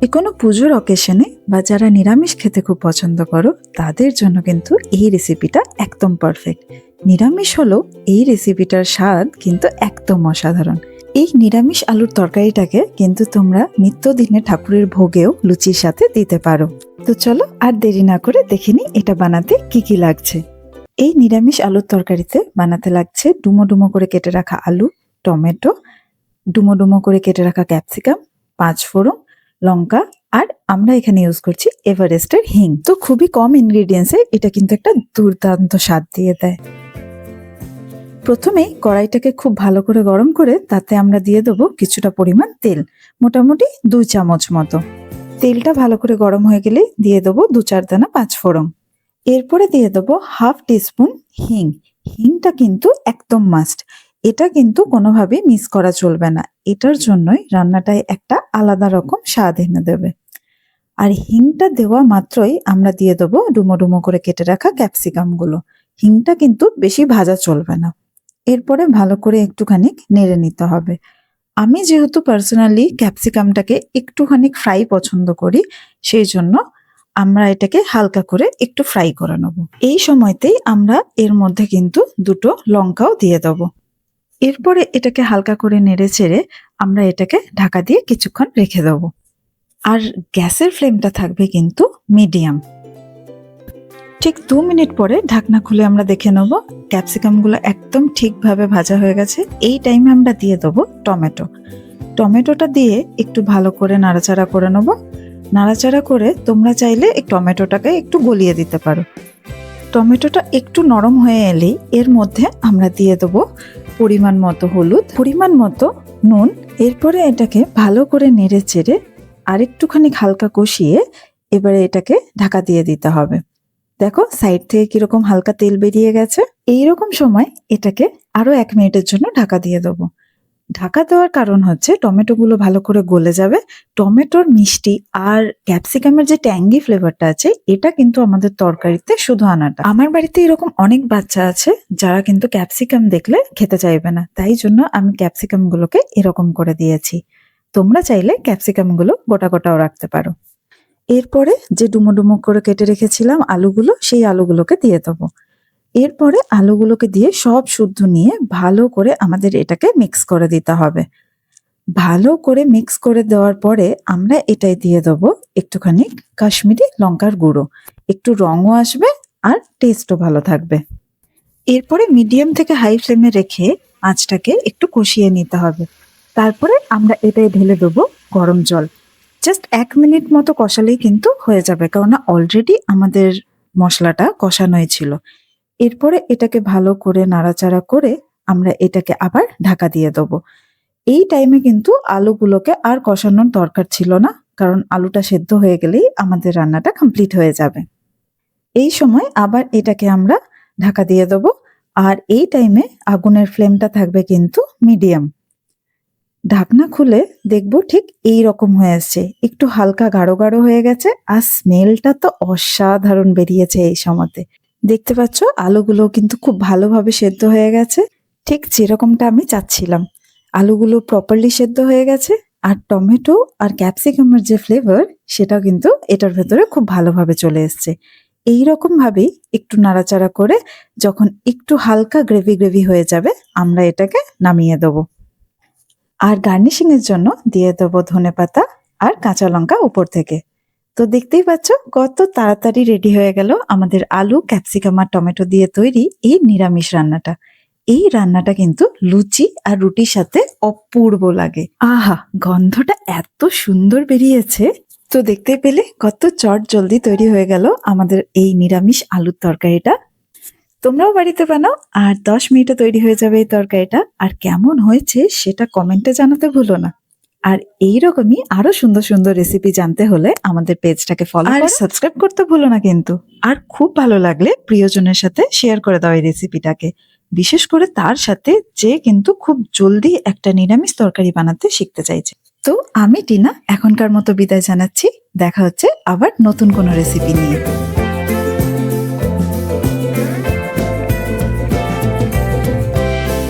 যে কোনো পুজোর অকেশনে বা যারা নিরামিষ খেতে খুব পছন্দ করো, তাদের জন্য কিন্তু এই রেসিপিটা একদম পারফেক্ট নিরামিষ হলেও এই রেসিপিটার স্বাদ কিন্তু একদম অসাধারণ। এই নিরামিষ আলুর তরকারিটাকে কিন্তু তোমরা নিত্যদিনে ঠাকুরের ভোগেও লুচির সাথে দিতে পারো। তো চলো আর দেরি না করে দেখে নিই এটা বানাতে কি কি লাগছে। এই নিরামিষ আলুর তরকারিতে বানাতে লাগছে ডুমো ডুমো করে কেটে রাখা আলু, টমেটো, ডুমো ডুমো করে কেটে রাখা ক্যাপসিকাম পাঁচ ফোড়ন লঙ্কা আর আমরা এখানে ইউজ করছি এভারেস্টের হিং। তো খুবই কম ইনগ্রিডিয়েন্টসে এটা কিন্তু একটা দুর্দান্ত স্বাদ দিয়ে দেয়। প্রথমেই কড়াইটাকে খুব ভালো করে গরম করে তাতে আমরা দিয়ে দেবো কিছুটা পরিমাণ তেল, মোটামুটি দুই চামচ মতো। তেলটা ভালো করে গরম হয়ে গেলে দিয়ে দেবো দু চার দানা পাঁচ ফোড়ন। এরপরে দিয়ে দেবো হাফ টিস্পুন হিং। হিংটা কিন্তু একদম মাস্ট এটা কিন্তু কোনোভাবেই মিস করা চলবে না। এটার জন্যই রান্নাটায় একটা আলাদা রকম স্বাদ এনে দেবে। আর হিংটা দেওয়া মাত্রই আমরা দিয়ে দেবো ডুমো ডুমো করে কেটে রাখা ক্যাপসিকামগুলো। হিংটা কিন্তু বেশি ভাজা চলবে না। এরপরে ভালো করে একটুখানি নেড়ে নিতে হবে। আমি যেহেতু পার্সোনালি ক্যাপসিকামটাকে একটুখানি ফ্রাই পছন্দ করি, সেই জন্য আমরা এটাকে হালকা করে একটু ফ্রাই করে নেব। এই সময়তেই আমরা এর মধ্যে কিন্তু দুটো লঙ্কাও দিয়ে দেবো। এরপরে এটাকে হালকা করে নেড়ে চেড়ে আমরা এটাকে ঢাকা দিয়ে কিছুক্ষণ রেখে দেবো। আর গ্যাসের ফ্লেমটা থাকবে কিন্তু মিডিয়াম। ঠিক দু মিনিট পরে ঢাকনা খুলে আমরা দেখে নেব ক্যাপসিকামগুলো একদম ঠিকভাবে ভাজা হয়ে গেছে। এই টাইমে আমরা দিয়ে দেবো টমেটো। টমেটোটা দিয়ে একটু ভালো করে নাড়াচাড়া করে নেব। নাড়াচাড়া করে তোমরা চাইলে এই টমেটোটাকে একটু গলিয়ে দিতে পারো। টমেটোটা একটু নরম হয়ে এলেই এর মধ্যে আমরা দিয়ে দেবো পরিমাণ মতো হলুদ, পরিমাণ মতো নুন। এরপরে এটাকে ভালো করে নেড়ে চেড়ে আরেকটুখানি হালকা কষিয়ে এবারে এটাকে ঢাকা দিয়ে দিতে হবে। দেখো, সাইড থেকে কীরকম হালকা তেল বেরিয়ে গেছে। এই রকম সময় এটাকে আরও এক মিনিটের জন্য ঢাকা দিয়ে দেবো। ঢাকা দেওয়ার কারণ হচ্ছে টমেটোগুলো ভালো করে গলে যাবে। টমেটোর মিষ্টি আর ক্যাপসিকামের যে ট্যাঙ্গি ফ্লেভারটা আছে, এটা কিন্তু আমাদের তরকারিতে শুধু আনাটা। আমার বাড়িতে এরকম অনেক বাচ্চা আছে, যারা কিন্তু ক্যাপসিকাম দেখলে খেতে চাইবে না। তাই জন্য আমি ক্যাপসিকাম গুলোকে এরকম করে দিয়েছি। তোমরা চাইলে ক্যাপসিকামগুলো গোটা গোটাও রাখতে পারো। এরপরে যে ডুমো ডুমো করে কেটে রেখেছিলাম আলুগুলো, সেই আলুগুলোকে দিয়ে দেবো। এরপরে আলুগুলোকে দিয়ে সব শুদ্ধ নিয়ে ভালো করে আমাদের এটাকে মিক্স করে দিতে হবে। ভালো করে মিক্স করে দেওয়ার পরে আমরা এটাই দিয়ে দেবো একটুখানি কাশ্মীরি লঙ্কার গুঁড়ো। একটু রঙও আসবে আর টেস্টও ভালো থাকবে। এরপরে মিডিয়াম থেকে হাই ফ্লেমে রেখে আঁচটাকে একটু কষিয়ে নিতে হবে। তারপরে আমরা এটাই ঢেলে দেবো গরম জল। জাস্ট এক মিনিট মতো কষালেই কিন্তু হয়ে যাবে, কেননা অলরেডি আমাদের মশলাটা কষানোই ছিল। এরপরে এটাকে ভালো করে নাড়াচাড়া করে আমরা এটাকে আবার ঢাকা দিয়ে দেবো। এই টাইমে কিন্তু আলুগুলোকে আর কষানোর দরকার ছিল না, কারণ আলুটা সেদ্ধ হয়ে গেলেই আমাদের রান্নাটা কমপ্লিট হয়ে যাবে। এই সময় আবার এটাকে আমরা ঢাকা দিয়ে দেবো, আর এই টাইমে আগুনের ফ্লেমটা থাকবে কিন্তু মিডিয়াম ঢাকনা খুলে দেখব ঠিক এই রকম হয়ে আসছে, একটু হালকা গাঢ় গাঢ় হয়ে গেছে, আর স্মেলটা তো অসাধারণ বেরিয়েছে এই সময়তে। দেখতে পাচ্ছ? আলুগুলো কিন্তু খুব ভালোভাবে সেদ্ধ হয়ে গেছে। ঠিক যেরকমটা আমি চাচ্ছিলাম। আলুগুলো প্রপারলি সেদ্ধ হয়ে গেছে আর টমেটো আর ক্যাপসিকামের যে ফ্লেভার সেটাও কিন্তু এটার ভেতরে খুব ভালোভাবে চলে এসছে। এই রকম ভাবেই একটু নাড়াচাড়া করে যখন একটু হালকা গ্রেভি গ্রেভি হয়ে যাবে, আমরা এটাকে নামিয়ে দেবো। আর গার্নিশিংয়ের জন্য দিয়ে দেবো ধনে পাতা আর কাঁচা লঙ্কা উপর থেকে। তো দেখতেই পাচ্ছ, কত তাড়াতাড়ি রেডি হয়ে গেল আমাদের আলু ক্যাপসিকাম আর টমেটো দিয়ে তৈরি এই নিরামিষ রান্নাটা। এই রান্নাটা কিন্তু লুচি আর রুটির সাথে অপূর্ব লাগে। আহা, গন্ধটা এত সুন্দর বেরিয়েছে। তো দেখতে পেলে কত চট জলদি তৈরি হয়ে গেল আমাদের এই নিরামিষ আলুর তরকারিটা। তোমরাও বাড়িতে বানাও আর দশ মিনিটে তৈরি হয়ে যাবে এই তরকারিটা। আর কেমন হয়েছে সেটা কমেন্টে জানাতে ভুলো না। আর এইরকমই আরও সুন্দর সুন্দর রেসিপি জানতে হলে আমাদের পেজটাকে ফলো আর সাবস্ক্রাইব করতে ভুলো না কিন্তু। আর খুব ভালো লাগলে প্রিয়জনের সাথে শেয়ার করে দাও এই রেসিপিটাকে বিশেষ করে তার সাথে যে কিন্তু খুব জলদি একটা নিরামিষ তরকারি বানাতে শিখতে চাইছে। তো আমি টিনা এখনকার মতো বিদায় জানাচ্ছি। দেখা হচ্ছে আবার নতুন কোনো রেসিপি নিয়ে।